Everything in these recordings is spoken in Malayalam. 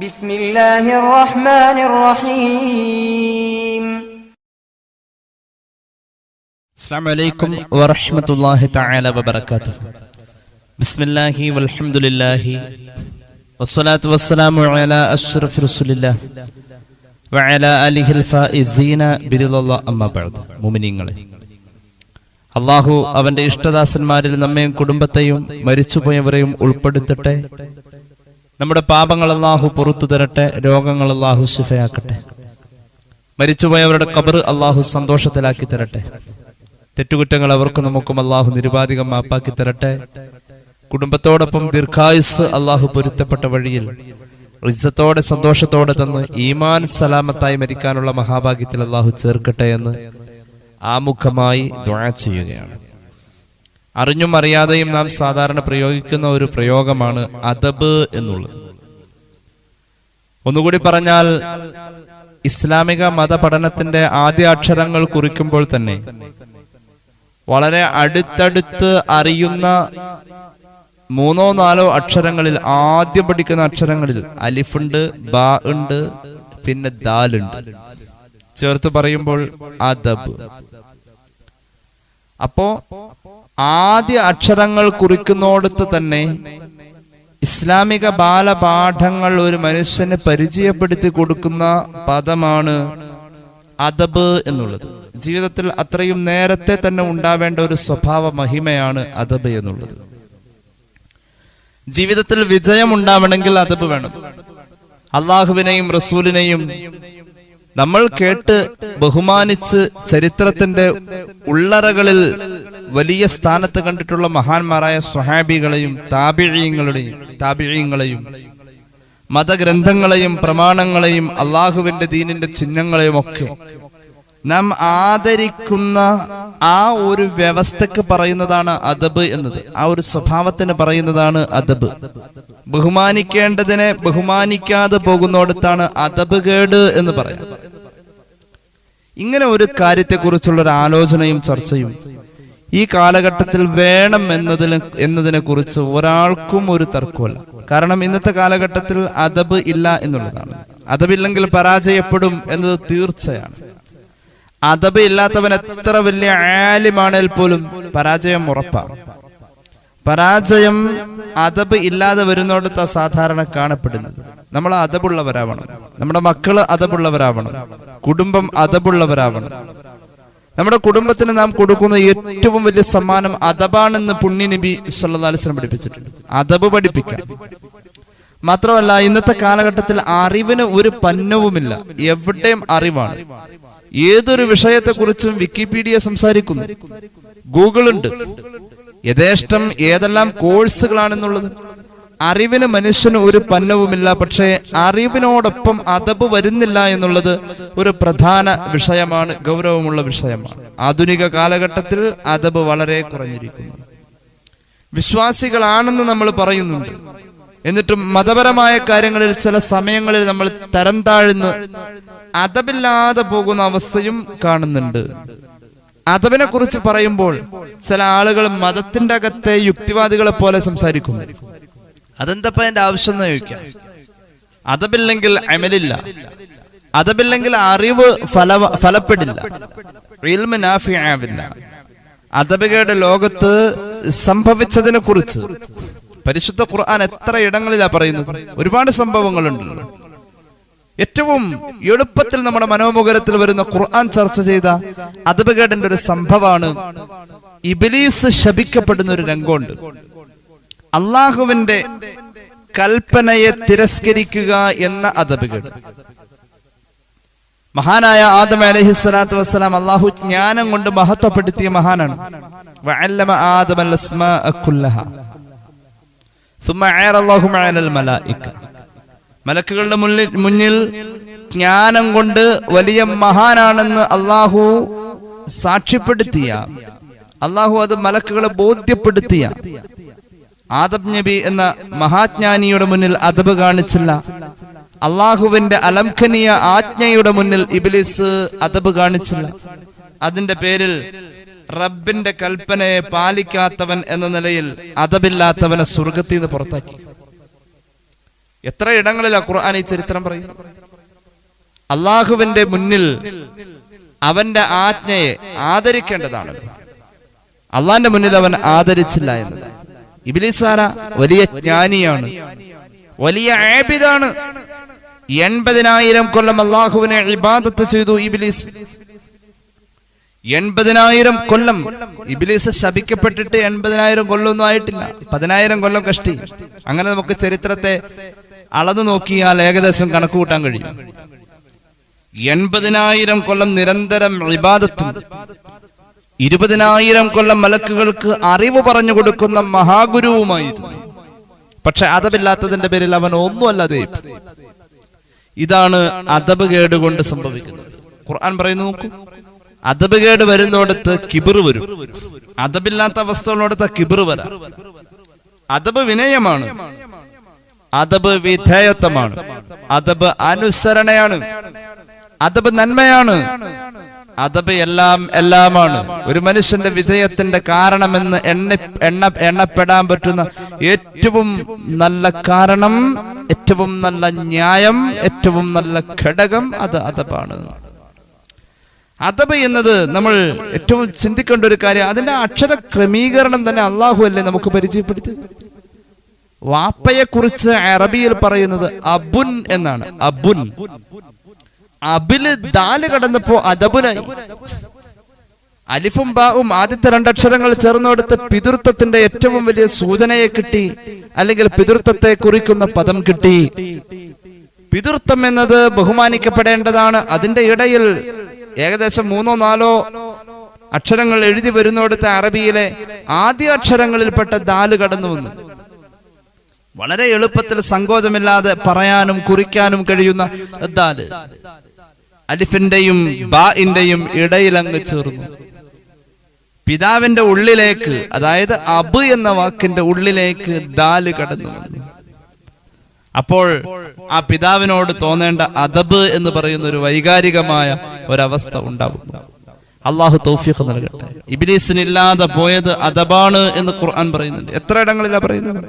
ബിസ്മില്ലാഹിർ റഹ്മാനിർ റഹീം അസ്സലാമു അലൈക്കും വറഹ്മത്തുള്ളാഹി തആല വബറകാതുഹു. ബിസ്മില്ലാഹി വൽഹംദുലില്ലാഹി വസ്സലാത്തു വസ്സലാമു അലാ وعلى آله വഅലാ ആലിഹിൽ الله أما അമ്മാ ബഅദ്. മുഅ്മിനീങ്ങളെ അള്ളാഹു അവന്റെ ഇഷ്ടദാസന്മാരിൽ നമ്മയും കുടുംബത്തെയും മരിച്ചുപോയവരെയും ഉൾപ്പെടുത്തട്ടെ. നമ്മുടെ പാപങ്ങൾ അള്ളാഹു പുറത്തു തരട്ടെ രോഗങ്ങൾ അള്ളാഹു ശിഫയാക്കട്ടെ. മരിച്ചുപോയവരുടെ കബർ അള്ളാഹു സന്തോഷത്തിലാക്കി തരട്ടെ. തെറ്റുകുറ്റങ്ങൾ അവർക്ക് നമുക്കും അള്ളാഹു നിരുപാധികം മാപ്പാക്കി തരട്ടെ. കുടുംബത്തോടൊപ്പം ദീർഘായുസ് അള്ളാഹു പൊരുത്തപ്പെട്ട വഴിയിൽ റിസത്തോടെ സന്തോഷത്തോടെ തന്ന് ഈമാൻ സലാമത്തായി മരിക്കാനുള്ള മഹാഭാഗ്യത്തിൽ അള്ളാഹു ചേർക്കട്ടെ എന്ന് ആമുഖമായി ദ്വാ ചെയ്യുകയാണ്. അറിഞ്ഞും അറിയാതെയും നാം സാധാരണ പ്രയോഗിക്കുന്ന ഒരു പ്രയോഗമാണ് അദബ് എന്നുള്ളത്. ഒന്നുകൂടി പറഞ്ഞാൽ ഇസ്ലാമിക മതപഠനത്തിന്റെ ആദ്യ അക്ഷരങ്ങൾ കുറിക്കുമ്പോൾ തന്നെ വളരെ അടുത്തടുത്ത് അറിയുന്ന മൂന്നോ നാലോ അക്ഷരങ്ങളിൽ ആദ്യം പഠിക്കുന്ന അക്ഷരങ്ങളിൽ അലിഫുണ്ട് ബാ ഉണ്ട് പിന്നെ ദാലുണ്ട് ചേർത്ത് പറയുമ്പോൾ അദബ്. അപ്പോ ആദ്യ അക്ഷരങ്ങൾ കുറിക്കുന്നോടത്ത് തന്നെ ഇസ്ലാമിക ബാലപാഠങ്ങൾ ഒരു മനുഷ്യന് പരിചയപ്പെടുത്തി കൊടുക്കുന്ന പദമാണ് അദബ് എന്നുള്ളത്. ജീവിതത്തിൽ അത്രയും നേരത്തെ തന്നെ ഉണ്ടാവേണ്ട ഒരു സ്വഭാവ മഹിമയാണ് അദബ് എന്നുള്ളത്. ജീവിതത്തിൽ വിജയം ഉണ്ടാവണമെങ്കിൽ അദബ് വേണം. അള്ളാഹുവിനെയും റസൂലിനെയും നമ്മൾ കേട്ട് ബഹുമാനിച്ച് ചരിത്രത്തിന്റെ ഉള്ളറകളിൽ വലിയ സ്ഥാനത്ത് കണ്ടിട്ടുള്ള മഹാന്മാരായ സ്വഹാബികളെയും താപിഴീങ്ങളുടെയും താപിഴീങ്ങളെയും മതഗ്രന്ഥങ്ങളെയും പ്രമാണങ്ങളെയും അള്ളാഹുവിന്റെ ദീനിന്റെ ചിഹ്നങ്ങളെയും ഒക്കെ നാം ആദരിക്കുന്ന ആ ഒരു വ്യവസ്ഥക്ക് പറയുന്നതാണ് അദബ് എന്നത്. ആ ഒരു സ്വഭാവത്തിന് പറയുന്നതാണ് അദബ്. ബഹുമാനിക്കേണ്ടതിനെ ബഹുമാനിക്കാതെ പോകുന്നിടത്താണ് അദബ് കേട് എന്ന് പറയാം ഇങ്ങനെ ഒരു കാര്യത്തെക്കുറിച്ചുള്ള ഒരു ആലോചനയും ചർച്ചയും ഈ കാലഘട്ടത്തിൽ വേണം എന്നതിന് എന്നതിനെ കുറിച്ച് ഒരാൾക്കും ഒരു തർക്കമല്ല കാരണം ഇന്നത്തെ കാലഘട്ടത്തിൽ അദബ് ഇല്ല എന്നുള്ളതാണ്. അദബില്ലെങ്കിൽ പരാജയപ്പെടും എന്നത് തീർച്ചയാണ്. അദബ് ഇല്ലാത്തവൻ എത്ര വലിയ ആലിമാണേൽ പോലും പരാജയം ഉറപ്പാണ്. പരാജയം അദബ് ഇല്ലാതെ വരുന്നിടത്ത് സാധാരണ കാണപ്പെടുന്നത്. നമ്മൾ അതബുള്ളവരാവണം നമ്മുടെ മക്കൾ അതബുള്ളവരാവണം കുടുംബം അതബുള്ളവരാവണം നമ്മുടെ കുടുംബത്തിന് നാം കൊടുക്കുന്ന ഏറ്റവും വലിയ സമ്മാനം അതബാണെന്ന് പുണ്യ നബി സല്ലാസ്ലം പഠിപ്പിച്ചിട്ടുണ്ട്. അതബ് പഠിപ്പിക്കാം മാത്രമല്ല ഇന്നത്തെ കാലഘട്ടത്തിൽ അറിവിന് ഒരു പന്നവുമില്ല. എവിടെയും അറിവാണ്. ഏതൊരു വിഷയത്തെക്കുറിച്ചും വിക്കിപീഡിയ സംസാരിക്കുന്നു. ഗൂഗിൾ ഉണ്ട് യഥേഷ്ടം ഏതെല്ലാം കോഴ്സുകളാണെന്നുള്ളത്. അറിവിന് മനുഷ്യന് ഒരു പന്നവുമില്ല പക്ഷേ അറിവിനോടൊപ്പം അതബ് വരുന്നില്ല എന്നുള്ളത് ഒരു പ്രധാന വിഷയമാണ് ഗൗരവമുള്ള വിഷയമാണ്. ആധുനിക കാലഘട്ടത്തിൽ അതബ് വളരെ കുറഞ്ഞിരിക്കുന്നു. വിശ്വാസികളാണെന്ന് നമ്മൾ പറയുന്നുണ്ട്. എന്നിട്ടും മതപരമായ കാര്യങ്ങളിൽ ചില സമയങ്ങളിൽ നമ്മൾ തരം താഴ്ന്ന് അതബില്ലാതെ പോകുന്ന അവസ്ഥയും കാണുന്നുണ്ട്. അതബിനെ കുറിച്ച് പറയുമ്പോൾ ചില ആളുകൾ മതത്തിന്റെ അകത്തെ യുക്തിവാദികളെ പോലെ സംസാരിക്കുന്നു. അതെന്തപ്പ എന്റെ ആവശ്യം എന്ന് ചോദിക്കാം. അതബില്ലെങ്കിൽ അമലില്ല. അതബില്ലെങ്കിൽ അറിവ് ഫല ഫലപ്പെടില്ല. അതബികയുടെ ലോകത്ത് സംഭവിച്ചതിനെ കുറിച്ച് പരിശുദ്ധ ഖുർആൻ എത്ര ഇടങ്ങളിലാ പറയുന്നത്? ഒരുപാട് സംഭവങ്ങളുണ്ടല്ലോ ഏറ്റവും എളുപ്പത്തിൽ നമ്മുടെ മനോമുഖരത്തിൽ വരുന്ന ഖുർആൻ ചർച്ച ചെയ്ത അതബികേടന്റെ ഒരു സംഭവമാണ് ഇബിലീസ് ശപിക്കപ്പെടുന്ന ഒരു രംഗമുണ്ട്. അള്ളാഹുവിന്റെ കൽപ്പനയെ തിരസ്കരിക്കുക എന്ന അതബുകൾ മഹാനായ ആദം അലഹി സ്വലാത്തു വസ്സലാം അള്ളാഹു ജ്ഞാനം കൊണ്ട് മഹത്വപ്പെടുത്തിയ മഹാനാണ്. മലക്കുകളുടെ മുന്നിൽ മുന്നിൽ ജ്ഞാനം കൊണ്ട് വലിയ മഹാനാണെന്ന് അള്ളാഹു സാക്ഷ്യപ്പെടുത്തിയ അള്ളാഹു അത് മലക്കുകളെ ബോധ്യപ്പെടുത്തിയ ആദബ് നബി എന്ന മഹാജ്ഞാനിയുടെ മുന്നിൽ അദബ് കാണിച്ചില്ല. അള്ളാഹുവിന്റെ അലംഖനീയ ആജ്ഞയുടെ മുന്നിൽ ഇബിലിസ് അദബ് കാണിച്ചില്ല. അതിന്റെ പേരിൽ റബ്ബിന്റെ കൽപ്പനയെ പാലിക്കാത്തവൻ എന്ന നിലയിൽ അദബില്ലാത്തവനെ സ്വർഗത്തിൽ നിന്ന് പുറത്താക്കി. എത്ര ഇടങ്ങളിലാ ഖുർആൻ ഈ ചരിത്രം പറയും അള്ളാഹുവിന്റെ മുന്നിൽ അവന്റെ ആജ്ഞയെ ആദരിക്കേണ്ടതാണ്. അള്ളാന്റെ മുന്നിൽ അവൻ ആദരിച്ചില്ല എന്നത്. ഇബിലിസാര വലിയ ജ്ഞാനിയാണ്. വലിയ ആബിദാണ്. എൺപതിനായിരം കൊല്ലം അള്ളാഹുവിനെ ഇബാദത്ത് ചെയ്തു ഇബിലിസ്. എൺപതിനായിരം കൊല്ലം ഇബിലിസ് ശപിക്കപ്പെട്ടിട്ട് എൺപതിനായിരം കൊല്ലൊന്നും ആയിട്ടില്ല. പതിനായിരം കൊല്ലം കഷ്ടി. അങ്ങനെ നമുക്ക് ചരിത്രത്തെ അളന്നു നോക്കിയാൽ ഏകദേശം കണക്ക് കൂട്ടാൻ കഴിയും. എൺപതിനായിരം കൊല്ലം നിരന്തരം ഇബാദത്തും ഇരുപതിനായിരം കൊല്ലം മലക്കുകൾക്ക് അറിവ് പറഞ്ഞു കൊടുക്കുന്ന മഹാഗുരുവുമായിരുന്നു. പക്ഷെ അതവില്ലാത്തതിന്റെ പേരിൽ അവൻ ഒന്നുമല്ലാതെ ഇതാണ് അതബ് കേട് കൊണ്ട് സംഭവിക്കുന്നത്. ഖുർആൻ പറയുന്നു നോക്കൂ. അതബ് കേട് വരുന്നിടത്ത് കിബിർ വരും. അതബില്ലാത്ത അവസ്ഥകളോടത്ത് കിബിർ വരാം. അതബ് വിനയമാണ്. അതബ് വിധേയത്വമാണ്. അതബ് അനുസരണയാണ്. അതബ് നന്മയാണ്. അതബ് എല്ലാം എല്ലാമാണ്. ഒരു മനുഷ്യന്റെ വിജയത്തിന്റെ കാരണമെന്ന് എണ്ണ എണ്ണ എണ്ണപ്പെടാൻ പറ്റുന്ന ഏറ്റവും നല്ല കാരണം ഏറ്റവും നല്ല ന്യായം ഏറ്റവും നല്ല ഘടകം അത് അതബാണ്. അതബ് എന്നത് നമ്മൾ ഏറ്റവും ചിന്തിക്കേണ്ട ഒരു കാര്യം അതിന്റെ അക്ഷര ക്രമീകരണം തന്നെ അള്ളാഹു അല്ലേ നമുക്ക് പരിചയപ്പെടുത്തി വാപ്പയെ കുറിച്ച് അറബിയിൽ പറയുന്നത് അബുൻ എന്നാണ്. അബുൻ. അബിൽ ദാൽ കടന്നപ്പോ അദബുനായി. അലിഫും ബാവും ആദ്യത്തെ രണ്ടക്ഷരങ്ങൾ ചേർന്നെടുത്ത് പിതൃത്വത്തിന്റെ ഏറ്റവും വലിയ സൂചനയെ കിട്ടി അല്ലെങ്കിൽ പിതൃത്വത്തെ കുറിക്കുന്ന പദം കിട്ടി. പിതൃത്വം എന്നത് ബഹുമാനിക്കപ്പെടേണ്ടതാണ്. അതിന്റെ ഇടയിൽ ഏകദേശം മൂന്നോ നാലോ അക്ഷരങ്ങൾ എഴുതി വരുന്നിടത്ത് അറബിയിലെ ആദ്യ അക്ഷരങ്ങളിൽപ്പെട്ട ദാൽ കടന്നു വന്നു. വളരെ എളുപ്പത്തിൽ സങ്കോചമില്ലാതെ പറയാനും കുറിക്കാനും കഴിയുന്ന ദാൽ അലിഫിന്റെയും ബാഇന്റെയും ഇടയിലങ്ങ് ചേർന്നു. പിതാവിന്റെ ഉള്ളിലേക്ക് അതായത് അബ് എന്ന വാക്കിന്റെ ഉള്ളിലേക്ക് ദാൽ കടന്നു വന്നു. അപ്പോൾ ആ പിതാവിനോട് തോന്നേണ്ട അദബ് എന്ന് പറയുന്ന ഒരു വൈകാരികമായ ഒരവസ്ഥ ഉണ്ടാവുന്നു. അള്ളാഹു തൗഫീഖ് നൽകട്ടെ. ഇബിലീസിനില്ലാതെ പോയത് അദബാണ് എന്ന് ഖുർആൻ പറയുന്നുണ്ട്. എത്ര ഇടങ്ങളിലാണ് പറയുന്നത്?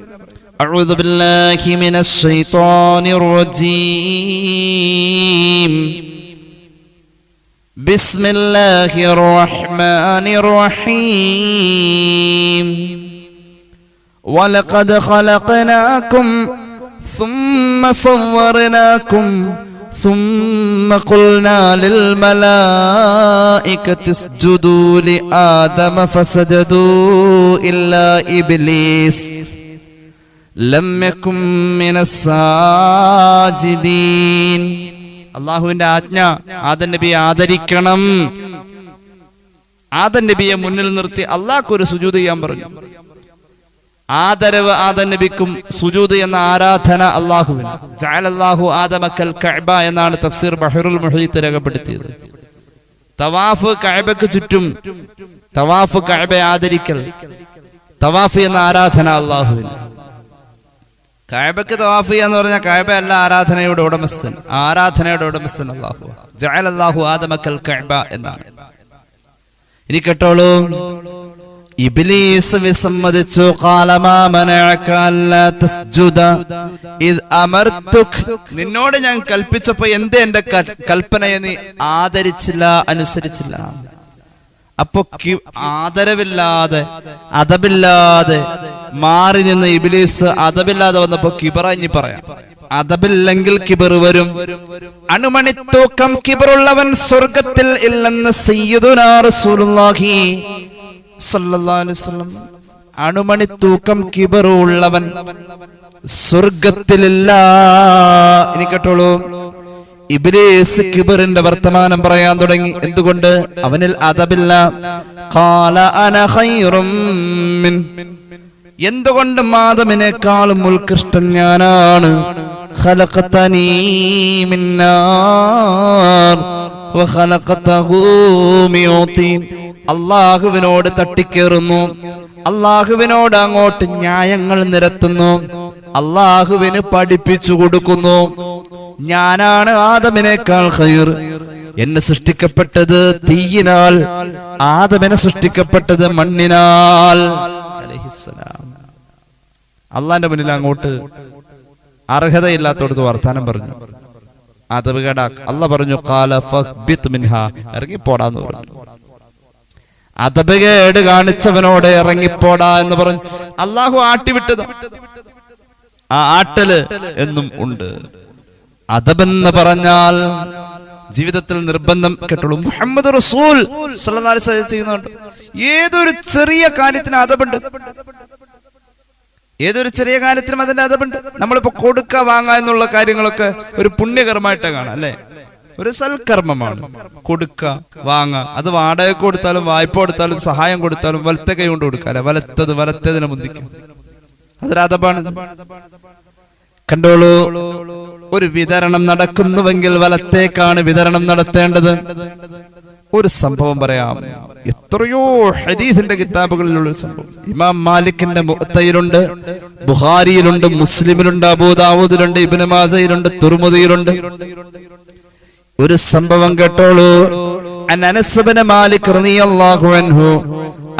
أعوذ بالله من الشيطان الرجيم. بسم الله الرحمن الرحيم. ولقد خلقناكم ثم صورناكم ثم قلنا للملائكة اسجدوا لآدم فسجدوا إلا إبليس. അള്ളാഹുവിന്റെ ആജ്ഞ ആദൻ നബിയെ ആദരിക്കണം. ആദൻ നബിയെ മുന്നിൽ നിർത്തി അള്ളാഹ് ഒരു സുജൂത് ചെയ്യാൻ പറഞ്ഞു. ആദരവ് ആദൻ നബിക്കും സുജൂത് എന്ന ആരാധന അള്ളാഹുവിന്. ജഅലല്ലാഹു ആദമക്കൽ കഅബ എന്നാണ് തഫ്സീർ ബഹറുൽ മുഹീത്ത് രേഖപ്പെടുത്തിയത്. തവാഫ് കഅബക്ക് ചുറ്റും തവാഫ് കഅബ ആദരിക്കൽ. തവാഫ് എന്ന ആരാധന അള്ളാഹുവിന്. കഅബക്ക് തവാഫ് എന്ന് പറഞ്ഞാൽ കായബ അല്ല ആരാധനയുടെ ഉടമസ്ഥൻ. ആരാധനയുടെ ഉടമസ്ഥൻ അള്ളാഹു അള്ളാഹു ആദമക്കൽ കായബ എന്നാണ്. ഇനി കേട്ടോളൂ. ഇബ്ലീസ് വിസമ്മതിച്ചു. നിന്നോട് ഞാൻ കൽപ്പിച്ചപ്പോ എന്തേ എന്റെ കൽപ്പനയെ നീ ആദരിച്ചില്ല അനുസരിച്ചില്ല? അപ്പൊ ആദരവില്ലാതെ അതബില്ലാതെ മാറി നിന്ന് ഇബിലീസ് അതബില്ലാതെ വന്നപ്പോ കിബറഞ്ഞി പറയാം. അതബില്ലെങ്കിൽ കിബർ വരും. അണുമണിത്തൂക്കം കിബറുള്ളവൻ സ്വർഗത്തിൽ ഇല്ലെന്ന് അണുമണിത്തൂക്കം കിബറുള്ളവൻ സ്വർഗത്തിലില്ല. ഇനി കേട്ടോളൂ. ഇബ്ലീസ് കിബറിന്റെ വർത്തമാനം പറയാൻ തുടങ്ങി. എന്തുകൊണ്ട്? അവനിൽ അതബില്ല. ഖാല അന മിൻ. എന്തുകൊണ്ട് മാധവിനേക്കാളും ഉത്കൃഷ്ടൻ ഞാനാണ്? അള്ളാഹുവിനോട് തട്ടിക്കേറുന്നു. അള്ളാഹുവിനോട് അങ്ങോട്ട് ന്യായങ്ങൾ നിരത്തുന്നു. അള്ളാഹുവിന് പഠിപ്പിച്ചു കൊടുക്കുന്നു. ഞാനാണ് ആദമിനേക്കാൾ ഖൈർ. എന്നെ സൃഷ്ടിക്കപ്പെട്ടത് തീയിനാൽ ആദമനെ സൃഷ്ടിക്കപ്പെട്ടത് മണ്ണിനാൽ. അള്ളാന്റെ മുന്നിൽ അങ്ങോട്ട് അർഹതയില്ലാത്തടത്ത് വർത്താനം പറഞ്ഞു. അതവ് അള്ള പറഞ്ഞു ഇറങ്ങിപ്പോടാന്ന് പറഞ്ഞു. അതപകേട് കാണിച്ചവനോട് ഇറങ്ങിപ്പോടാ എന്ന് പറഞ്ഞു. അള്ളാഹു ആട്ടിവിട്ടത് ആ ആട്ടൽ എന്നും ഉണ്ട്. അതബെന്ന് പറഞ്ഞാൽ ജീവിതത്തിൽ നിർബന്ധം കേട്ടുള്ളൂ. മുഹമ്മദ് റസൂൽ ചെയ്യുന്നുണ്ട്. ഏതൊരു ചെറിയ കാര്യത്തിന് അതപുണ്ട് ഏതൊരു ചെറിയ കാര്യത്തിനും അതിന്റെ അതപുണ്ട് നമ്മളിപ്പോ കൊടുക്ക വാങ്ങ എന്നുള്ള കാര്യങ്ങളൊക്കെ ഒരു പുണ്യകർമ്മമായിട്ട് കാണാം അല്ലെ? ഒരു സൽക്കർമ്മമാണ്. കൊടുക്ക വാങ്ങ. അത് വാടക കൊടുത്താലും വായ്പ കൊടുത്താലും സഹായം കൊടുത്താലും വലത്തെ കൈ കൊണ്ട് കൊടുക്കാല്ലേ? വലത്തത് വലത്തതിനെ മുന്തിക്കും. അതൊരു അതബാണ് കണ്ടോളൂ. ഒരു വിതരണം നടക്കുന്നുവെങ്കിൽ വലത്തേക്കാണ് വിതരണം നടത്തേണ്ടത്. ഒരു സംഭവം പറയാം. എത്രയോ ഹദീസിന്റെ കിതാബുകളിലുള്ള സംഭവം. ഇമാം മാലിക്കിന്റെ മുത്തയിലുണ്ട് ബുഹാരിയിലുണ്ട് മുസ്ലിമിലുണ്ട് അബൂദാവൂദിലുണ്ട് ഇബിന് മാസയിലുണ്ട് തുർമുദിയിലുണ്ട്. ഒരു സംഭവം കേട്ടോളൂ. മാലിക് റളിയല്ലാഹു അൻഹു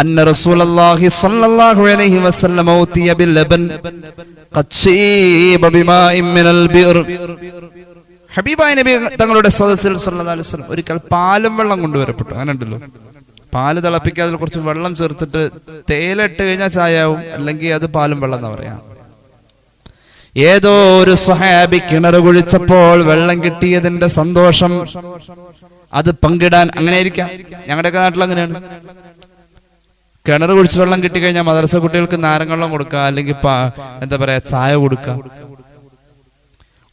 അന്ന റസൂലുള്ളാഹി സ്വല്ലല്ലാഹു അലൈഹി വസല്ലം ഊതിയ ബില്ലബൻ ലബൻ ശീബ ബിമാഇൻ മിനൽ ബിർ ഹബീബായ നബി തങ്ങളുടെ സദസ്സിൽ അലൈഹി വസല്ലം ഒരിക്കൽ പാലും വെള്ളം കൊണ്ടുവരപ്പെട്ടു. അങ്ങനെ പാൽ തിളപ്പിക്കാതെ അതിൽ കുറച്ച് വെള്ളം ചേർത്തിട്ട് തേയിലിട്ട് കഴിഞ്ഞാൽ ചായയാവും അല്ലെങ്കിൽ അത് പാലും വെള്ളം എന്ന് പറയാം. ഏതോ ഒരു സ്വഹാബി കിണർ കുഴിച്ചപ്പോൾ വെള്ളം കിട്ടിയതിന്റെ സന്തോഷം. അത് പങ്കിടാൻ അങ്ങനെ ആയിരിക്കാം ഞങ്ങളുടെയൊക്കെ നാട്ടിൽ അങ്ങനെയാണ്. കിണർ കുഴിച്ച് വെള്ളം കിട്ടിക്കഴിഞ്ഞാൽ മദ്രസ കുട്ടികൾക്ക് നാരങ്ങള്ളം കൊടുക്കുക അല്ലെങ്കിൽ എന്താ പറയാ ചായ കൊടുക്കുക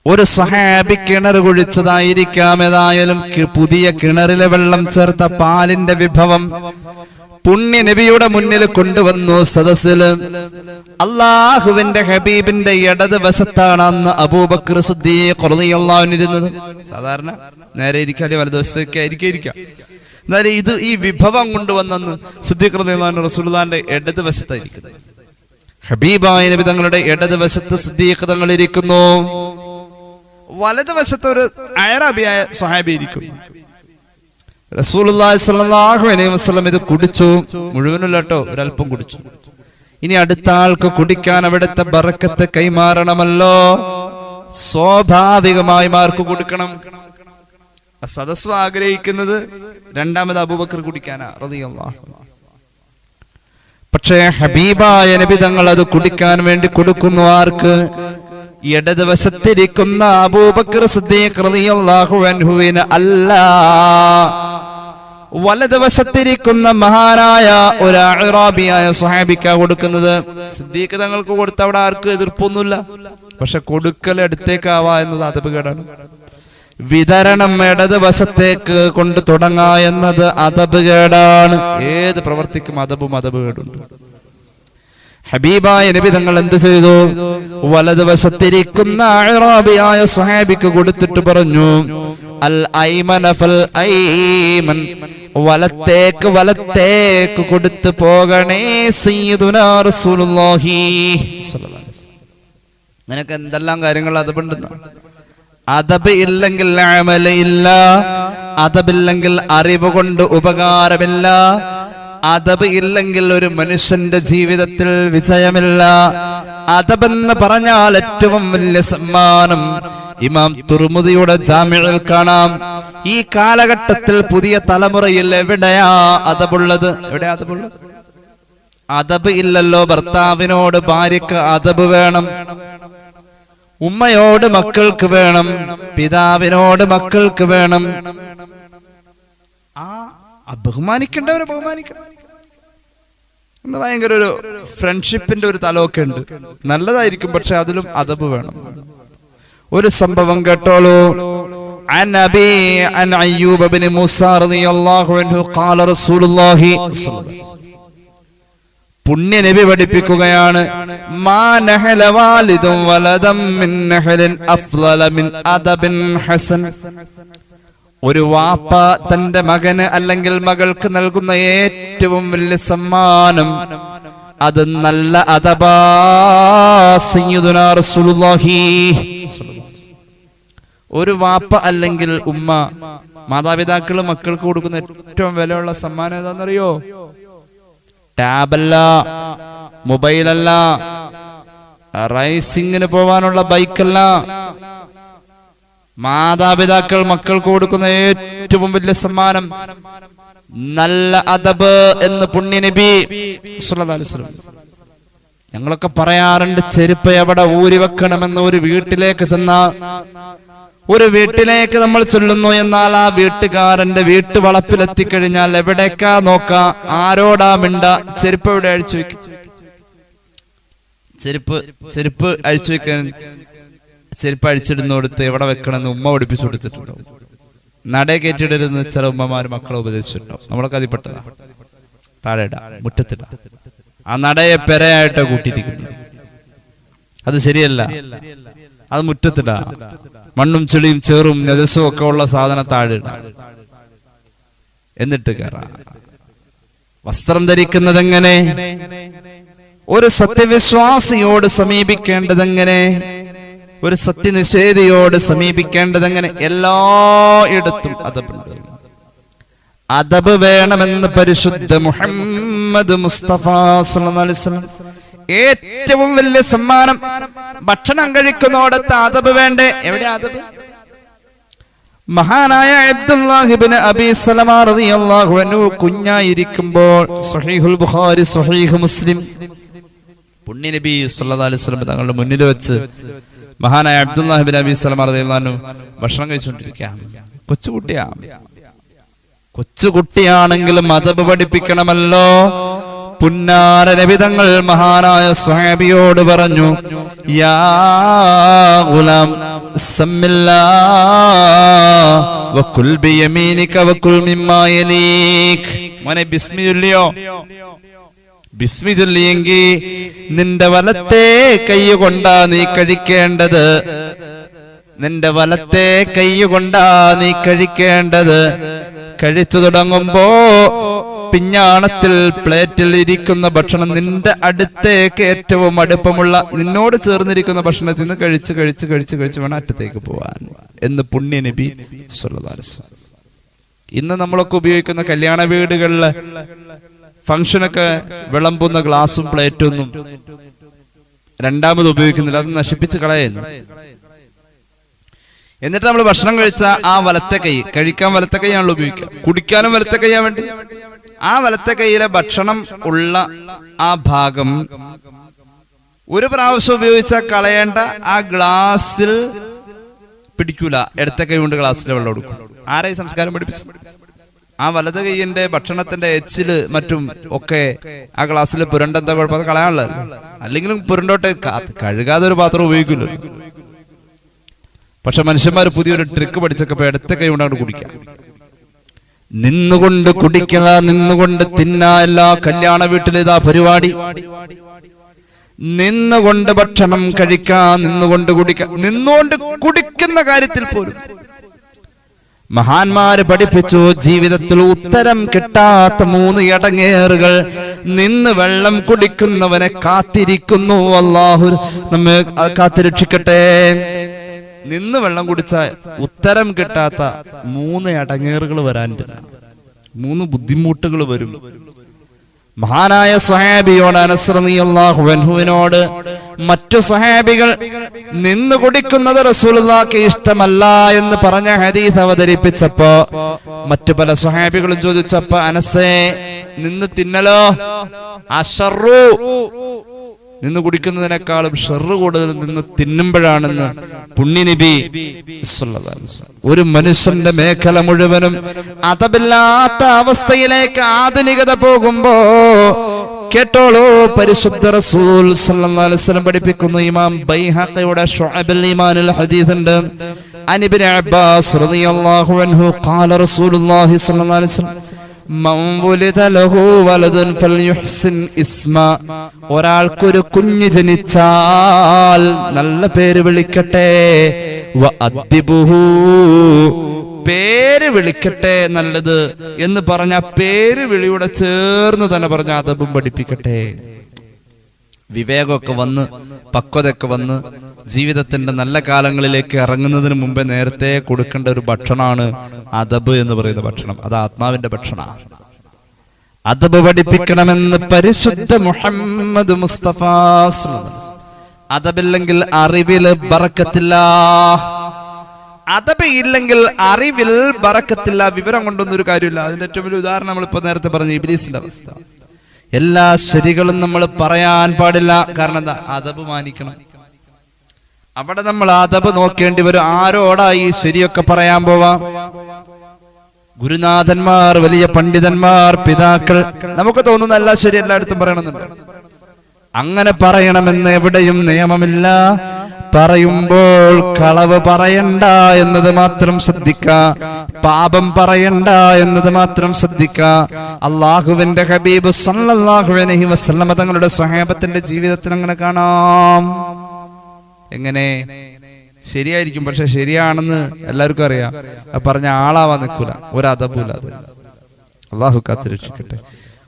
ഒരു സഹാബി കിണർ കുഴിച്ചതായിരിക്കാം ഏതായാലും പുതിയ കിണറിലെ വെള്ളം ചേർത്ത പാലിന്റെ വിഭവം. പുണ്യ നബിയുടെ മുന്നിൽ കൊണ്ടുവന്നു സദസ്സിൽ അള്ളാഹുവിന്റെ ഹബീബിന്റെ ഇടത് വശത്താണ് അന്ന് അബൂബക്കർ ഇരുന്നത്. സാധാരണ നേരെ ഇരിക്കാതെ വലതുവശത്തേക്ക് ആയിരിക്കും ഇരിക്കാം. എന്നാലും ഇത് ഈ വിഭവം കൊണ്ടുവന്നെന്ന് സിദ്ദീഖ് റസുൽദാന്റെ ഇടത് വശത്തായിരിക്കുന്നു ഹബീബായ നബി തങ്ങളുടെ ഇടത് വശത്ത് സിദ്ദീഖ് തങ്ങൾ ഇരിക്കുന്നു വലതുവശത്ത് ഒരു അയറബിയായ സ്വഹാബി ഇരിക്കുന്നു. റസൂലുള്ളാഹി സ്വല്ലല്ലാഹു അലൈഹി വസല്ലം ഇത് കുടിച്ചു. മുഴുവനല്ല കേട്ടോ ഒരല്പം കുടിച്ചു. ഇനി അടുത്ത ആൾക്ക് കുടിക്കാൻ അവിടുത്തെ ബറക്കത്ത് കൈമാറണമല്ലോ. സ്വാഭാവികമായി മാർക്ക് കൊടുക്കണം? ആ സദസ്സ് ആഗ്രഹിക്കുന്നത് രണ്ടാമത് അബൂബക്കർ കുടിക്കാനാ റളിയല്ലാഹു പക്ഷേ ഹബീബായ നബി തങ്ങൾ അത് കുടിക്കാൻ വേണ്ടി കൊടുക്കുന്നു ആർക്ക്? ഇടതുവശത്തിരിക്കുന്ന അബൂബക്കർ സിദ്ദീഖ് അല്ല. വലതുവശത്തിരിക്കുന്ന മഹാനായ ഒരു അറാബിയായ സുഹാബിക്ക കൊടുക്കുന്നത്. സിദ്ദീഖ് തങ്ങൾക്ക് കൊടുത്ത അവിടെ ആർക്കും എതിർപ്പൊന്നുമില്ല. പക്ഷെ കൊടുക്കൽ അടുത്തേക്കാവാ എന്നത് അതപകേടാണ് വിതരണം ഇടത് വശത്തേക്ക് കൊണ്ട് തുടങ്ങാ എന്നത് അതബ് കേടാണ്. ഏത് പ്രവർത്തിക്കും അതബും അതബ് കേടുണ്ട്. ഹബീബായ നബി തങ്ങൾ എന്ത് ചെയ്തു? വലതുവശത്തിരിക്കുന്ന അറാബിയായ സുഹാബിക്ക് കൊടുത്തിട്ട് പറഞ്ഞു അൽ ഐമന ഫൽ ഐമൻ വലത്തേക്ക് വലത്തേക്ക് കൊടുത്തു പോകണേ സയ്യിദുനാ റസൂലുള്ളാഹി. സ്വല്ലല്ലാഹി. നിനക്ക് എന്തെല്ലാം കാര്യങ്ങൾ അതബുണ്ടെന്ന്? അതബ് ഇല്ലെങ്കിൽ ഇല്ല. അതബില്ലെങ്കിൽ അറിവ് കൊണ്ട് ഉപകാരമില്ല. അതബ് ഇല്ലെങ്കിൽ ഒരു മനുഷ്യന്റെ ജീവിതത്തിൽ വിജയമില്ല. അതബെന്ന് പറഞ്ഞാൽ ഏറ്റവും വലിയ സമ്മാനം ഇമാം തുർമുദിയുടെ ജാമ്യയിൽ കാണാം. ഈ കാലഘട്ടത്തിൽ പുതിയ തലമുറയിൽ എവിടെയാ അതബുള്ളത് എവിടെയാ അതബുള്ളത് അതബ് ഇല്ലല്ലോ ഭർത്താവിനോട് ഭാര്യക്ക് അതബ് വേണം. ഉമ്മയോട് മക്കൾക്ക് വേണം പിതാവിനോട് മക്കൾക്ക് വേണം ആ ആ ബഹുമാനിക്കേണ്ടവരെ ബഹുമാനിക്കണം എന്ന് ഭയങ്കര ഒരു ഫ്രണ്ട്ഷിപ്പിന്റെ ഒരു തലമൊക്കെ ഉണ്ട് നല്ലതായിരിക്കും പക്ഷെ അതിലും അതബ് വേണം ഒരു സംഭവം കേട്ടോളൂ عن أبي عن أيوب بن موسى رضي الله عنه قال رسول الله صلى الله عليه وسلم പുണ്യ നബി പഠിപ്പിക്കുകയാണ്. ഒരു വാപ്പ തന്റെ മകന് അല്ലെങ്കിൽ മകൾക്ക് നൽകുന്ന ഏറ്റവും വലിയ സമ്മാനം അത് നല്ല റസൂലുള്ളാഹി. ഒരു വാപ്പ അല്ലെങ്കിൽ ഉമ്മ മാതാപിതാക്കൾ മക്കൾക്ക് കൊടുക്കുന്ന ഏറ്റവും വിലയുള്ള സമ്മാനം ഏതാണെന്നറിയോ? ടാബല്ല മൊബൈലല്ല റൈസിങ്ങിന് പോവാനുള്ള ബൈക്കല്ല മാതാപിതാക്കൾ മക്കൾക്ക് കൊടുക്കുന്ന ഏറ്റവും വലിയ സമ്മാനം നല്ല അദബ് എന്ന് പുണ്യനബി. ഞങ്ങളൊക്കെ പറയാറുണ്ട് ചെരുപ്പ് എവിടെ ഊരി വെക്കണമെന്ന് ഒരു വീട്ടിലേക്ക് ചെന്ന ഒരു വീട്ടിലേക്ക് നമ്മൾ ചൊല്ലുന്നു എന്നാൽ ആ വീട്ടുകാരന്റെ വീട്ടു വീട്ടുവളപ്പിലെത്തിക്കഴിഞ്ഞാൽ എവിടേക്കാ നോക്ക? ആരോടാ മിണ്ട? ചെരുപ്പ് എവിടെ അഴിച്ചു വെക്കും? ചെരുപ്പ് ചെരുപ്പ് അഴിച്ചു വെക്കാൻ ചെരുപ്പ് അഴിച്ചിടുന്നോടത്ത് എവിടെ വെക്കണമെന്ന് ഉമ്മ പഠിപ്പിച്ചു കൊടുത്തിട്ടുണ്ടോ നടയെ കയറ്റിയിടരുന്ന് ചില ഉമ്മമാര് മക്കളെ ഉപദേശിച്ചിട്ടുണ്ടോ നമ്മളൊക്കെ അതിൽപ്പെട്ടതാ താഴെ മുറ്റത്തിടാം. ആ നടയെ പെരയായിട്ടോ കൂട്ടിയിരിക്കുന്നു അത് ശരിയല്ല. അത് മുറ്റത്തിടാ. മണ്ണും ചെളിയും ചേറും നെതസും ഒക്കെ ഉള്ള സാധനം താഴെ എന്നിട്ട് കയറാം. വസ്ത്രം ധരിക്കുന്നത് എങ്ങനെ ഒരു സത്യവിശ്വാസിയോട് സമീപിക്കേണ്ടതെങ്ങനെ? ഒരു സത്യനിഷേധിയോട് സമീപിക്കേണ്ടതെങ്ങനെ? എല്ലായിടത്തും അതബുണ്ട്. അതബ് വേണമെന്ന് പരിശുദ്ധ മുഹമ്മദ് മുസ്തഫ വസല്ലം ഏറ്റവും വലിയ സമ്മാനം ഭക്ഷണം കഴിക്കുന്നോടത്ത് അതബ് വേണ്ടേ? എവിടെ അതബ് മഹാനായ അബ്ദുല്ലാഹിബിന് അബി സലമ റളിയല്ലാഹു അൻഹു കുഞ്ഞായിരിക്കുമ്പോൾ ബുഖാരി മുസ്ലിം. പുണ്യ നബി സല്ലല്ലാഹു അലൈഹി വസല്ലം തങ്ങളുടെ മുന്നിൽ വെച്ച് മഹാനായ അബ്ദുല്ലാഹിബിൻ അബി സലമ റളിയല്ലാഹു ഭക്ഷണം കഴിച്ചുകൊണ്ടിരിക്കുകയാണ്. കൊച്ചുകുട്ടിയാ കൊച്ചുകുട്ടിയാണെങ്കിലും അതബ് പഠിപ്പിക്കണമല്ലോ. പുന്നാര നബിതങ്ങൾ മഹാനായ സ്വാമിയോട് പറഞ്ഞു യാ ബിയമീനിക മോനെ നിന്റെ വലത്തെ കൈ കൊണ്ടാ നീ കഴിക്കേണ്ടത്. നിന്റെ വലത്തെ കൈ കൊണ്ടാ നീ കഴിക്കേണ്ടത്. കഴിച്ചു തുടങ്ങുമ്പോ പിഞ്ഞാണത്തിൽ പ്ലേറ്റിൽ ഇരിക്കുന്ന ഭക്ഷണം നിന്റെ അടുത്തേക്ക് ഏറ്റവും അടുപ്പമുള്ള നിന്നോട് ചേർന്നിരിക്കുന്ന ഭക്ഷണത്തിൽ നിന്ന് കഴിച്ച് കഴിച്ച് കഴിച്ച് കഴിച്ച് വേണം അറ്റത്തേക്ക് പോവാൻ എന്ന് പുണ്യ നബി. ഇന്ന് നമ്മളൊക്കെ ഉപയോഗിക്കുന്ന കല്യാണ വീടുകളിലെ ഫംഗ്ഷനൊക്കെ വിളമ്പുന്ന ഗ്ലാസും പ്ലേറ്റും ഒന്നും രണ്ടാമത് ഉപയോഗിക്കുന്നില്ല അത് നശിപ്പിച്ച് കളയുന്നു എന്നിട്ട് നമ്മൾ ഭക്ഷണം കഴിച്ച ആ വലത്തെ കൈ കഴിക്കാൻ വലത്തെ കൈയാണല്ലോ ഉപയോഗിക്കുക കുടിക്കാനും വലത്തെ കൈയാ വേണ്ടി ആ വലത്തെ കൈയിലെ ഭക്ഷണം ഉള്ള ആ ഭാഗം. ഒരു പ്രാവശ്യം ഉപയോഗിച്ച കളയേണ്ട ആ ഗ്ലാസ്സിൽ പിടിക്കൂല. എടുത്ത കൈ കൊണ്ട് ഗ്ലാസ്സിൽ വെള്ളം എടുക്കും. ആരായി സംസ്കാരം പഠിപ്പിച്ചു ആ വലത് കൈയിന്റെ ഭക്ഷണത്തിന്റെ എച്ചിൽ മറ്റും ഒക്കെ ആ ഗ്ലാസ്സിൽ പുരണ്ടെന്താ കുഴപ്പം? കളയാനുള്ള അല്ലെങ്കിലും പുരണ്ടോട്ട് കഴുകാതെ ഒരു പാത്രം ഉപയോഗിക്കില്ല പക്ഷെ മനുഷ്യന്മാർ പുതിയൊരു ട്രിക്ക് പഠിച്ചൊക്കെ ഇടത്ത കൈ കൊണ്ടാണ് കുടിക്കാം. നിന്നുകൊണ്ട് കുടിക്കുക നിന്നുകൊണ്ട് തിന്ന എല്ലാ കല്യാണ വീട്ടിലിതാ പരിപാടി. നിന്നുകൊണ്ട് ഭക്ഷണം കഴിക്കാം നിന്നുകൊണ്ട് കുടിക്കാം നിന്നുകൊണ്ട് കുടിക്കുന്ന കാര്യത്തിൽ പോലും. മഹാന്മാര് പഠിപ്പിച്ചു ജീവിതത്തിൽ ഉത്തരം കിട്ടാത്ത മൂന്ന് ഇടങ്ങേറുകൾ. നിന്ന് വെള്ളം കുടിക്കുന്നവനെ കാത്തിരിക്കുന്നു. അള്ളാഹു നമ്മെ കാത്തിരക്ഷിക്കട്ടെ. നിന്ന് വെള്ളം കുടിച്ച ഉത്തരം കിട്ടാത്ത മൂന്ന് അടങ്ങേറുകൾ വരാനുണ്ട്. മൂന്ന് ബുദ്ധിമുട്ടുകൾ വരും. മഹാനായ സഹാബിയോട് അനസ്രനിയല്ലാഹുവിനോട് മറ്റു സഹാബികൾ നിന്ന് കുടിക്കുന്നത് റസൂലുള്ളാക്ക് ഇഷ്ടമല്ല എന്ന് പറഞ്ഞ ഹദീസ് അവതരിപ്പിച്ചപ്പോ മറ്റു പല സഹാബികളും ചോദിച്ചപ്പോ അനസേ നിന്ന് തിന്നലോ? അഷറു നിന്ന് കുടിക്കുന്നതിനേക്കാളും ഷെറ് കൂടുതൽ നിന്ന് തിന്നുമ്പോഴാണെന്ന് പുണ്യനിബി. ഒരു മനുഷ്യന്റെ മേഖല മുഴുവനും അതമില്ലാത്ത അവസ്ഥയിലേക്ക് ആധുനികത പോകുമ്പോ കേട്ടോളൂ പരിശുദ്ധ റസൂൽ സല്ലല്ലാഹു അലൈഹി വസല്ലം പഠിപ്പിക്കുന്നു ഇമാം ബൈഹഖിയുടെ ശുഅബുൽ ഈമാനിൽ ഹദീസ് ഉണ്ട് അനിബിൻ അബ്ബാസ് റളിയല്ലാഹു അൻഹു ഖാല റസൂലുള്ളാഹി സ്വല്ലല്ലാഹു അലൈഹി വസല്ലം ഒരാൾക്കൊരു കുഞ്ഞ് ജനിച്ചാൽ നല്ല പേര് വിളിക്കട്ടെ. പേര് വിളിക്കട്ടെ നല്ലത് എന്ന് പറഞ്ഞ പേര് വിളിയുടെ ചേർന്ന് തന്നെ പറഞ്ഞ അതബും പഠിപ്പിക്കട്ടെ. വിവേകമൊക്കെ വന്ന് പക്വതയൊക്കെ വന്ന് ജീവിതത്തിന്റെ നല്ല കാലങ്ങളിലേക്ക് ഇറങ്ങുന്നതിന് മുമ്പേ നേരത്തെ കൊടുക്കേണ്ട ഒരു ഭക്ഷണമാണ് അദബ് എന്ന് പറയുന്ന ഭക്ഷണം. അത് ആത്മാവിന്റെ ഭക്ഷണമാണ്. അദബ് പഠിപ്പിക്കണമെന്ന് പരിശുദ്ധ മുഹമ്മദ് മുസ്തഫ. അതബില്ലെങ്കിൽ അറിവിൽ ബറക്കത്തില്ല. അതബ് ഇല്ലെങ്കിൽ അറിവിൽ ബറക്കത്തില്ല. വിവരം കൊണ്ടൊന്നും ഒരു കാര്യമില്ല. അതിന്റെ ഏറ്റവും വലിയ ഉദാഹരണം നമ്മൾ നമ്മളിപ്പോ നേരത്തെ പറഞ്ഞു ഇബിലീസിന്റെ അവസ്ഥ. എല്ലാ ശരികളും നമ്മൾ പറയാൻ പാടില്ല. കാരണം എന്താ? അതബ് മാനിക്കണം. അവിടെ നമ്മൾ അതബ് നോക്കേണ്ടി വരും. ആരോടാ ഈ ശരിയൊക്കെ പറയാൻ പോവാം? ഗുരുനാഥന്മാർ വലിയ പണ്ഡിതന്മാർ പിതാക്കൾ. നമുക്ക് തോന്നുന്ന എല്ലാ ശരി എല്ലായിടത്തും പറയണമെന്നുണ്ട്. അങ്ങനെ പറയണമെന്ന് എവിടെയും നിയമമില്ല. പറയുമ്പോൾ കളവ് പറയണ്ട എന്നത് മാത്രം ശ്രദ്ധിക്ക പാപം പറയണ്ട എന്നത് മാത്രം ശ്രദ്ധിക്ക. അള്ളാഹുവിന്റെ ഹബീബ് സല്ലല്ലാഹു അലൈഹി വസല്ലമ തങ്ങളുടെ സ്വഹാബത്തിന്റെ ജീവിതത്തിൽ അങ്ങനെ കാണാം. എങ്ങനെ? ശരിയായിരിക്കും പക്ഷെ ശരിയാണെന്ന് എല്ലാവർക്കും അറിയാം. പറഞ്ഞ ആളാവാ നിൽക്കൂല ഒരു അതബൂല അത് അള്ളാഹു കാത്തിരക്ഷിക്കട്ടെ.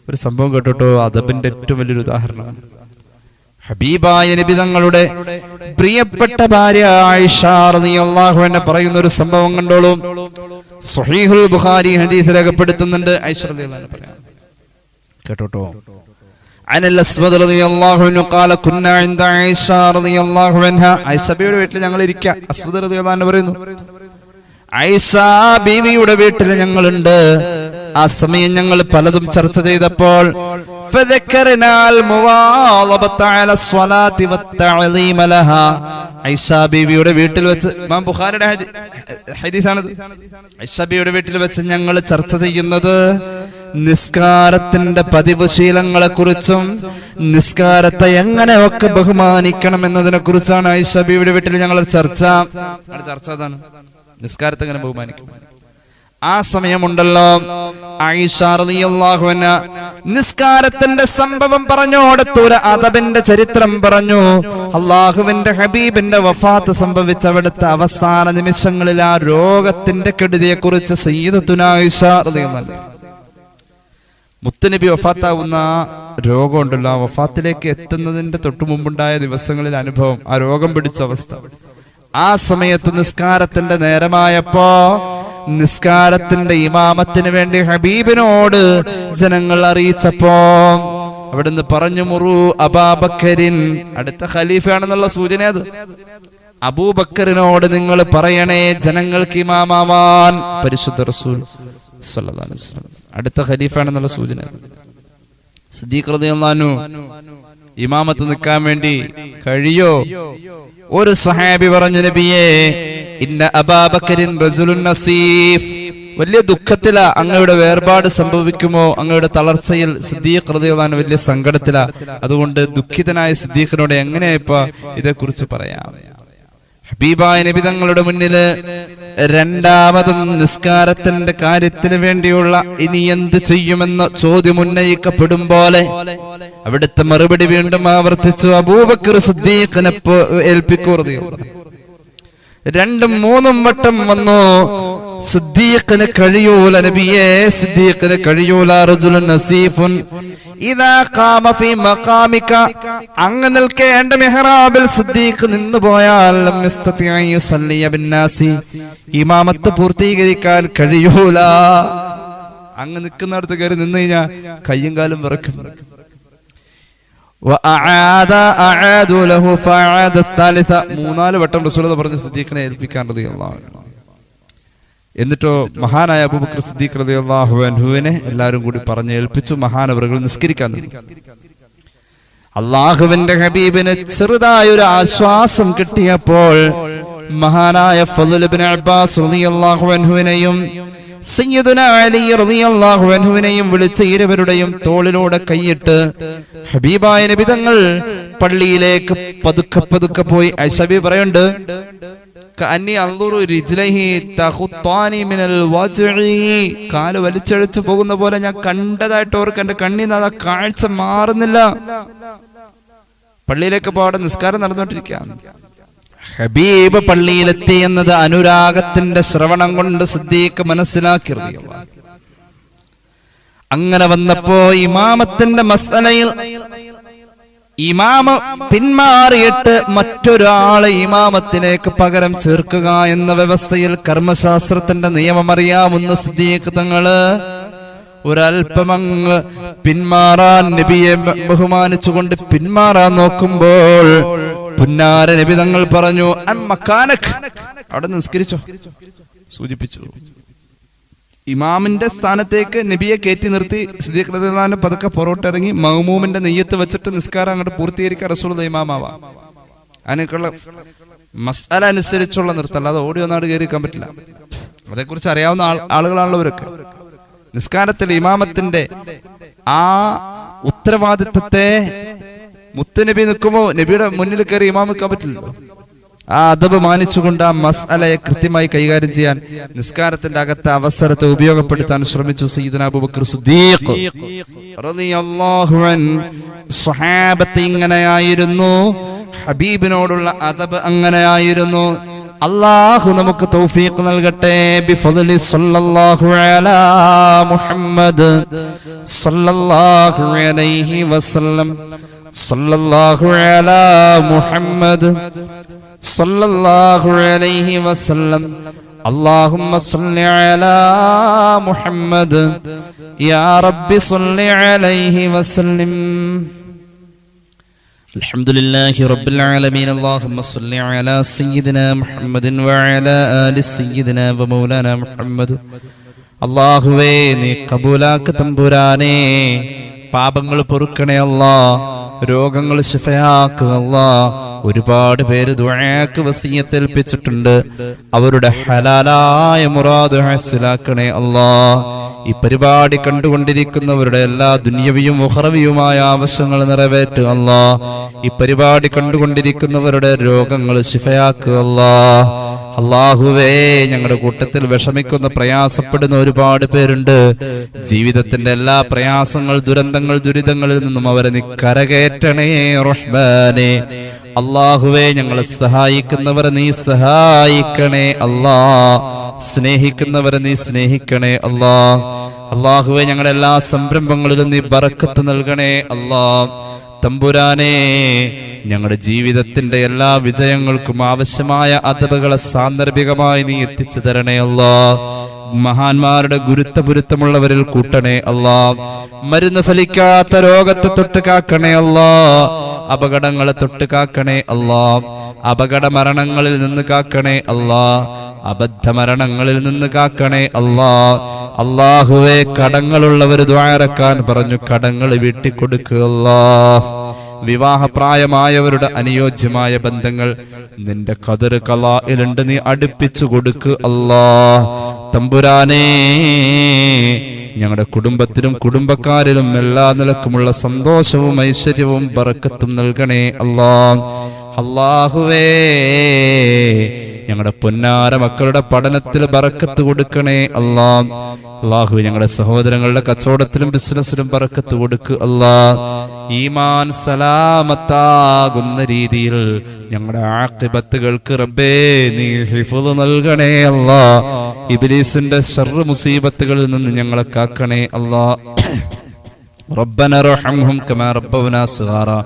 ഒരു സംഭവം കേട്ടോട്ടോ അതബിന്റെ ഏറ്റവും വലിയൊരു ഉദാഹരണം. ഹബീബായ നബി തങ്ങളുടെ പ്രിയപ്പെട്ട ഭാര്യ ആയിഷ റളിയല്ലാഹു അൻഹ പറയുന്ന ഒരു സംഭവം കണ്ടോളൂ സ്വഹീഹുൽ ബുഖാരി ഹദീസ് രേഖപ്പെടുത്തുന്നുണ്ട് ആയിഷ റളിയല്ലാഹു അൻഹ പറയാം കേട്ടോട്ടോ عن الأسود رضي الله عنه قال كنا عند عائشة رضي الله عنها عائشة ബീവിയുടെ വീട്ടിൽ ഞങ്ങൾ ഇരിക്കുക അസ്വദ് റളിയല്ലാഹു അൻഹ പറയുന്നു ഐഷ ബീവിയുടെ വീട്ടിൽ ഞങ്ങളുണ്ട് ആ സമയം ഞങ്ങൾ പലതും ചർച്ച ചെയ്തപ്പോൾ فذكرنا المواظبة على الصلاة والتعظيم لها ഐഷ ബീവിയുടെ വീട്ടിൽ വെച്ച് ഇമാം ബുഖാരിയുടെ ഹദി- ഹദീസാണിത് ഐഷ ബീവിയുടെ വീട്ടിൽ വെച്ച് ഞങ്ങൾ ചർച്ച ചെയ്യുന്നത് നിസ്കാരത്തിന്റെ പതിവ് ശീലങ്ങളെ കുറിച്ചും നിസ്കാരത്തെ എങ്ങനെയൊക്കെ ബഹുമാനിക്കണം എന്നതിനെ കുറിച്ചാണ് ഐഷ ബീവിയുടെ വീട്ടിൽ ഞങ്ങൾ ചർച്ച ഞങ്ങളുടെ ചർച്ച അതാണ് നിസ്കാരത്തെ എങ്ങനെ ബഹുമാനിക്കും ആ സമയമുണ്ടല്ലോ. നിസ്കാരത്തിന്റെ സംഭവം പറഞ്ഞു. അടുത്തൊരു അതബിന്റെ ചരിത്രം പറഞ്ഞു. അള്ളാഹുവിന്റെ ഹബീബിന്റെ വഫാത്ത് സംഭവിച്ച അവിടുത്തെ അവസാന നിമിഷങ്ങളിൽ ആ രോഗത്തിന്റെ കെടുതിയെ കുറിച്ച് മുത്തുനബി വഫാത്താവുന്ന രോഗമുണ്ടല്ലോ. ആ വഫാത്തിലേക്ക് എത്തുന്നതിന്റെ തൊട്ടു മുമ്പുണ്ടായ ദിവസങ്ങളിൽ അനുഭവം ആ രോഗം പിടിച്ച അവസ്ഥ. ആ സമയത്ത് നിസ്കാരത്തിന്റെ നേരമായപ്പോ നിസ്കാരത്തിന്റെ ഇമാമത്തിന് വേണ്ടി ഹബീബിനോട് ജനങ്ങൾ അറിയിച്ചപ്പോ അവിടുന്ന് പറഞ്ഞു മുറു അബാബക്കരിൻ അടുത്ത ഖലീഫയാണെന്നുള്ള സൂചന അത്. അബൂബക്കറിനോട് നിങ്ങൾ പറയണേ ജനങ്ങൾക്ക് ഇമാമാവാൻ. പരിശുദ്ധ റസൂൽ. അടുത്ത ഖലീഫാണെന്നുള്ള സൂചന സിദ്ദീഖ് റളിയല്ലാഹു ഇമാമത്ത് നിൽക്കാൻ വേണ്ടി കഴിയോ? ഒരു സഹാബി പറഞ്ഞു നബിയേ ഇന്ന നസീഫ്. വലിയ ദുഃഖത്തില അങ്ങയുടെ വേർപാട് സംഭവിക്കുമോ? അങ്ങയുടെ തളർച്ചയിൽ സിദ്ദീഖ് അൻഹു വലിയ സങ്കടത്തില. അതുകൊണ്ട് ദുഃഖിതനായ സിദ്ദീഖിനോട് എങ്ങനെയാ ഇപ്പൊ ഇതേക്കുറിച്ച് പറയാം? ഹബീബായ നബി തങ്ങളുടെ മുന്നിൽ രണ്ടാമതും നിസ്കാരത്തിന്റെ കാര്യത്തിന് വേണ്ടിയുള്ള ഇനി എന്ത് ചെയ്യുമെന്ന ചോദ്യം ഉന്നയിക്കപ്പെടും പോലെ. അവിടുത്തെ മറുപടി വീണ്ടും ആവർത്തിച്ചു. അബൂബക്കർ സിദ്ദീഖിനെ ഏൽപ്പിക്കൂർതി രണ്ടും മൂന്നും വട്ടം വന്നു. സിദ്ദീഖിന് കഴിയൂല നബിയെ സിദ്ദീഖിന് കഴിയൂല റജുലുൻ നസീഫുൻ. ഇദാ ഖാമ ഫീ മഖാമിക. അങ്ങ് നിൽക്കേണ്ട മിഹ്റാബിൽ സിദ്ദീഖ് നിന്നു പോയാൽ ലം ഇസ്തതിയ യുസല്ലിയ ബിന്നാസി. ഇമാമത്ത് പൂർത്തീകരിക്കാൻ കഴിയൂല. അങ്ങ് നിൽക്കുന്നിടത്ത് കയറി നിന്ന് കഴിഞ്ഞാൽ കയ്യും കാലും വിറക്കും. മൂന്നാൽ വട്ടം റസൂലത പറഞ്ഞ് സിദ്ദീഖിനെ ഏൽപ്പിക്കാൻ റളിയല്ലാഹു അൻഹു എന്നിട്ടോ മഹാനായ അബൂബക്കർ സിദ്ദീഖ് റളിയല്ലാഹു അൻഹുവിനെ എല്ലാവരും കൂടി പറഞ്ഞ് ഏൽപ്പിച്ചു മഹാനവറുകൾ നിസ്കരിക്കാൻ. അള്ളാഹുവിന്റെ ഹബീബിന് ചെറുതായ ഒരു ആശ്വാസം കിട്ടിയപ്പോൾ മഹാനായ ഇബ്നു അബ്ബാസ് റളിയല്ലാഹു അൻഹുവിനെയും അലി റളിയല്ലാഹു അൻഹുവിനെയും വിളിച്ച ഇരുവരുടെയും തോളിലൂടെ കൈയിട്ട് ഹബീബായ നബിതങ്ങൾ പള്ളിയിലേക്ക് പതുക്കെ പതുക്കെ പോയി. ഐഷബി പറയുണ്ട് കാൽ വലിച്ചഴച്ചു പോകുന്ന പോലെ ഞാൻ കണ്ടതായിട്ട് ഓർക്ക് എന്റെ കണ്ണിന്ന് നിന്ന് കാഴ്ച മാറുന്നില്ല. പള്ളിയിലേക്ക് പോകാതെ നിസ്കാരം നടന്നുകൊണ്ടിരിക്കുകയാണ്. ഹബീബ് പള്ളിയിലെത്തി എന്നത് അനുരാഗത്തിന്റെ ശ്രവണം കൊണ്ട് സിദ്ദീഖ് മനസ്സിലാക്കി അങ്ങനെ വന്നപ്പോ ഇമാമത്തിന്റെ മസലയിൽ ഇമാമ പിന്മാറിയിട്ട് മറ്റൊരാളെ ഇമാമത്തിലേക്ക് പകരം ചേർക്കുക എന്ന വ്യവസ്ഥയിൽ കർമ്മശാസ്ത്രത്തിന്റെ നിയമം അറിയാമെന്ന് സിദ്ദീഖ് തങ്ങൾ ഒരൽപ്പമങ്ങ് പിന്മാറാൻ നബിയെ ബഹുമാനിച്ചുകൊണ്ട് പിന്മാറാൻ നോക്കുമ്പോൾ പുന്നാര നബി തങ്ങൾ പറഞ്ഞു. അവിടെ നിസ്കരിച്ചോ. സൂചിപ്പിച്ചു. ഇമാമിന്റെ സ്ഥാനത്തേക്ക് നബിയെ കയറ്റി നിർത്തി സിദ്ദീഖ്റദാന്റെ പതുക്കെ പുറോട്ടിറങ്ങി മഹ്മൂമിന്റെ നെയ്യത്ത് വെച്ചിട്ട് നിസ്കാരം അങ്ങോട്ട് പൂർത്തീകരിക്കാൻ റസൂൾ ഇമാമാവാ. അതിനൊക്കെയുള്ള മസാല അനുസരിച്ചുള്ള നിർത്തല്ല അത് ഓടി വന്നാട് കയറിക്കാൻ പറ്റില്ല. അതേക്കുറിച്ച് അറിയാവുന്ന ആൾ ആളുകളാണുള്ളവരൊക്കെ. നിസ്കാരത്തിൽ ഇമാമത്തിന്റെ ആ ഉത്തരവാദിത്തത്തെ മുത്തുനബി നിൽക്കുമോ നബിയുടെ മുന്നിൽ കയറി ഇമാം നിൽക്കാൻ പറ്റില്ലല്ലോ. ആ അദബ് മാനിച്ചുകൊണ്ട് ആ മസ്അലയെ കൃത്യമായി കൈകാര്യം ചെയ്യാൻ നിസ്കാരത്തിന്റെ അകത്തെ അവസരത്തെ ഉപയോഗപ്പെടുത്താൻ ശ്രമിച്ചു അബൂബക്കർ സ്വഹാബത്ത് ഇങ്ങനെയായിരുന്നു ഹബീബിനോടുള്ള അദബ് അങ്ങനെയായിരുന്നു. അള്ളാഹു നമുക്ക് തൗഫീഖ് നൽകട്ടെ ബിഫദ്ലി സല്ലല്ലാഹു അലാ മുഹമ്മദ് സല്ലല്ലാഹു അലൈഹി വസല്ലം. സല്ലല്ലാഹു അലാ മുഹമ്മദ് സല്ലല്ലാഹു അലൈഹി വസല്ലം اللهم صل على محمد يا رب صل عليه وسلم الحمد لله رب العالمين اللهم صل على سيدنا محمد وعلى آل سيدنا ومولانا محمد അള്ളാഹുവേ നീ കബൂലാക്ക് തമ്പുരാനേ പാപങ്ങൾ പൊറുക്കണേ അല്ലാ. രോഗങ്ങൾ ശിഫയാക്കുക അല്ലാ ഒരുപാട് പേര് ദുആക്ക് വസീയത്തേൽപ്പിച്ചിട്ടുണ്ട് അവരുടെ ഹലാലായ മുറാദ് ഹസിലാക്കണേ അല്ലാ. ഈ പരിപാടി കണ്ടുകൊണ്ടിരിക്കുന്നവരുടെ എല്ലാ ദുന്യവിയും മുഹറവിയുമായ ആവശ്യങ്ങൾ നിറവേറ്റുക അല്ലാ. ഈ പരിപാടി കണ്ടുകൊണ്ടിരിക്കുന്നവരുടെ രോഗങ്ങൾ ശിഫയാക്കുക അല്ലാ അള്ളാഹുവേ ഞങ്ങളുടെ കൂട്ടത്തിൽ വിഷമിക്കുന്ന പ്രയാസപ്പെടുന്ന ഒരുപാട് പേരുണ്ട്. ജീവിതത്തിന്റെ എല്ലാ പ്രയാസങ്ങൾ ദുരന്തങ്ങൾ ദുരിതങ്ങളിൽ നിന്നും അവരെ നീ കരകയറ്റണേ റഹ്മാനെ. അള്ളാഹുവേ ഞങ്ങളെ സഹായിക്കുന്നവരെ നീ സഹായിക്കണേ അല്ലാ. സ്നേഹിക്കുന്നവരെ നീ സ്നേഹിക്കണേ അല്ലാ. അള്ളാഹുവേ ഞങ്ങളുടെ എല്ലാ സംരംഭങ്ങളിലും നീ ബറക്കത്ത് നൽകണേ അല്ലാ. തമ്പുരാനെ ഞങ്ങളുടെ ജീവിതത്തിന്റെ എല്ലാ വിജയങ്ങൾക്കും ആവശ്യമായ അതവുകളെ സാന്ദർഭികമായി നീ എത്തിച്ചു തരണേ അല്ലാ മഹാന്മാരുടെ ഗുരുത്തപുരുത്തമുള്ളവരിൽ കൂട്ടണേ അല്ലാ. മരുന്ന് ഫലിക്കാത്ത രോഗത്തെ തൊട്ട് കാക്കണേ അല്ലാ. അപകടങ്ങളെ തൊട്ട് കാക്കണേ അല്ലാ. അപകട മരണങ്ങളിൽ നിന്ന് കാക്കണേ അല്ലാ. അബദ്ധ മരണങ്ങളിൽ നിന്ന് കാക്കണേ അല്ലാ. അള്ളാഹുവെ കടങ്ങളുള്ളവർ ദ്വാരക്കാൻ പറഞ്ഞു കടങ്ങൾ വീട്ടിക്കൊടുക്കുക വിവാഹപ്രായമായവരുടെ അനുയോജ്യമായ ബന്ധങ്ങൾ നിന്റെ കതിർ കലായിലുണ്ട് നീ അടുപ്പിച്ചു കൊടുക്കുക അല്ലാ. തമ്പുരാനേ ഞങ്ങളുടെ കുടുംബത്തിലും കുടുംബക്കാരിലും എല്ലാ നിലക്കുമുള്ള സന്തോഷവും ഐശ്വര്യവും ബറക്കത്തും നൽകണേ അല്ലാ അള്ളാഹുവേ ഞങ്ങളുടെ പൊന്നാര മക്കളുടെ പഠനത്തിൽ ബറക്കത്ത് കൊടുക്കണേ അല്ലാ അള്ളാഹു ഞങ്ങളുടെ സഹോദരങ്ങളുടെ കച്ചവടത്തിലും ബിസിനസ്സിലും ബറക്കത്ത് കൊടുക്ക് അല്ലാ ഈമാൻ സലാമത്താകുന്ന രീതിയിൽ ഞങ്ങളുടെ ആക്കിബത്തുകൾക്ക് റബ്ബേ നീ ഹിഫുദ് നൽകണേ അല്ലാ ഇബ്ലീസിന്റെ ഷർറ് മുസീബത്തുകളിൽ നിന്ന് ഞങ്ങളെ കാക്കണേ അല്ലാ ربنا ارحمهم كما ربونا صغارا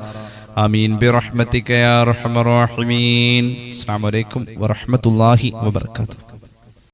ആമീൻ. ബിറഹ്മത്തിക യാ റഹ്മർ റഹീമീൻ. അസ്സലാമു അലൈക്കും വറഹ്മത്തുള്ളാഹി വബറകാതുഹു.